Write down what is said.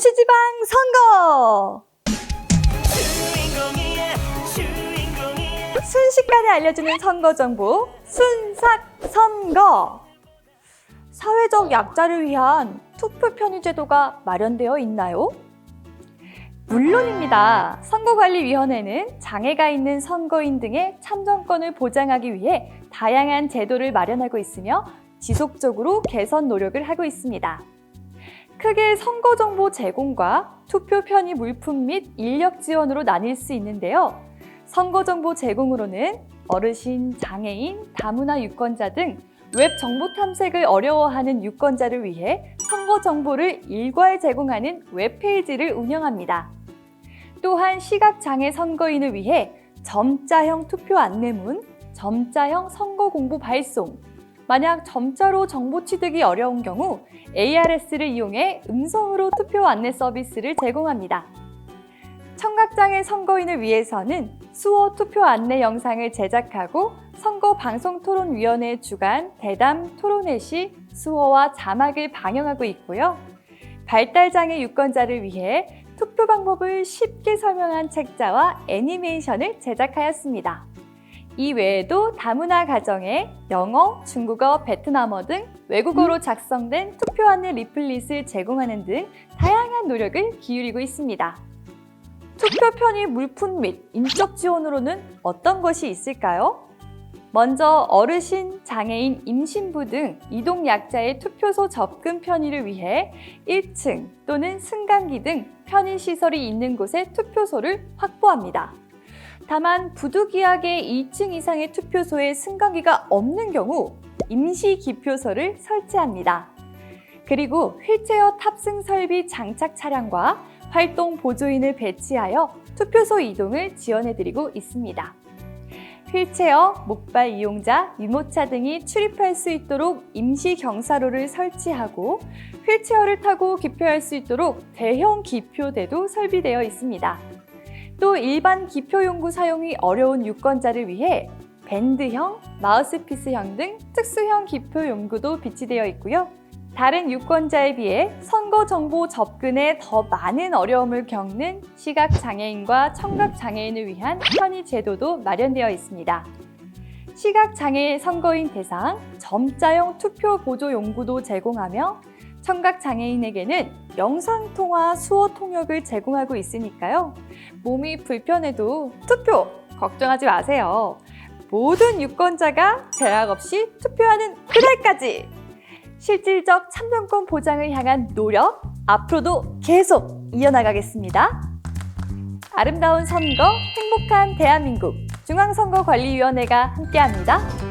도시지방 선거! 순식간에 알려주는 선거 정보, 순삭 선거! 사회적 약자를 위한 투표 편의 제도가 마련되어 있나요? 물론입니다. 선거관리위원회는 장애가 있는 선거인 등의 참정권을 보장하기 위해 다양한 제도를 마련하고 있으며 지속적으로 개선 노력을 하고 있습니다. 크게 선거 정보 제공과 투표 편의 물품 및 인력 지원으로 나뉠 수 있는데요. 선거 정보 제공으로는 어르신, 장애인, 다문화 유권자 등 웹 정보 탐색을 어려워하는 유권자를 위해 선거 정보를 일괄 제공하는 웹페이지를 운영합니다. 또한 시각장애 선거인을 위해 점자형 투표 안내문, 점자형 선거 공보 발송, 만약 점자로 정보 취득이 어려운 경우 ARS를 이용해 음성으로 투표 안내 서비스를 제공합니다. 청각장애 선거인을 위해서는 수어 투표 안내 영상을 제작하고 선거 방송 토론위원회 주간 대담 토론회 시 수어와 자막을 방영하고 있고요. 발달장애 유권자를 위해 투표 방법을 쉽게 설명한 책자와 애니메이션을 제작하였습니다. 이 외에도 다문화 가정에 영어, 중국어, 베트남어 등 외국어로 작성된 투표 안내 리플릿을 제공하는 등 다양한 노력을 기울이고 있습니다. 투표 편의 물품 및 인적 지원으로는 어떤 것이 있을까요? 먼저 어르신, 장애인, 임신부 등 이동 약자의 투표소 접근 편의를 위해 1층 또는 승강기 등 편의 시설이 있는 곳에 투표소를 확보합니다. 다만 부득이하게 2층 이상의 투표소에 승강기가 없는 경우 임시 기표소를 설치합니다. 그리고 휠체어 탑승 설비 장착 차량과 활동 보조인을 배치하여 투표소 이동을 지원해드리고 있습니다. 휠체어, 목발 이용자, 유모차 등이 출입할 수 있도록 임시 경사로를 설치하고 휠체어를 타고 기표할 수 있도록 대형 기표대도 설비되어 있습니다. 또 일반 기표 용구 사용이 어려운 유권자를 위해 밴드형, 마우스피스형 등 특수형 기표 용구도 비치되어 있고요. 다른 유권자에 비해 선거 정보 접근에 더 많은 어려움을 겪는 시각 장애인과 청각 장애인을 위한 편의 제도도 마련되어 있습니다. 시각 장애 선거인 대상 점자형 투표 보조 용구도 제공하며 청각 장애인에게는 영상 통화 수어 통역을 제공하고 있으니까요. 몸이 불편해도 투표 걱정하지 마세요. 모든 유권자가 제약 없이 투표하는 그날까지 실질적 참정권 보장을 향한 노력 앞으로도 계속 이어나가겠습니다. 아름다운 선거, 행복한 대한민국 중앙선거관리위원회가 함께합니다.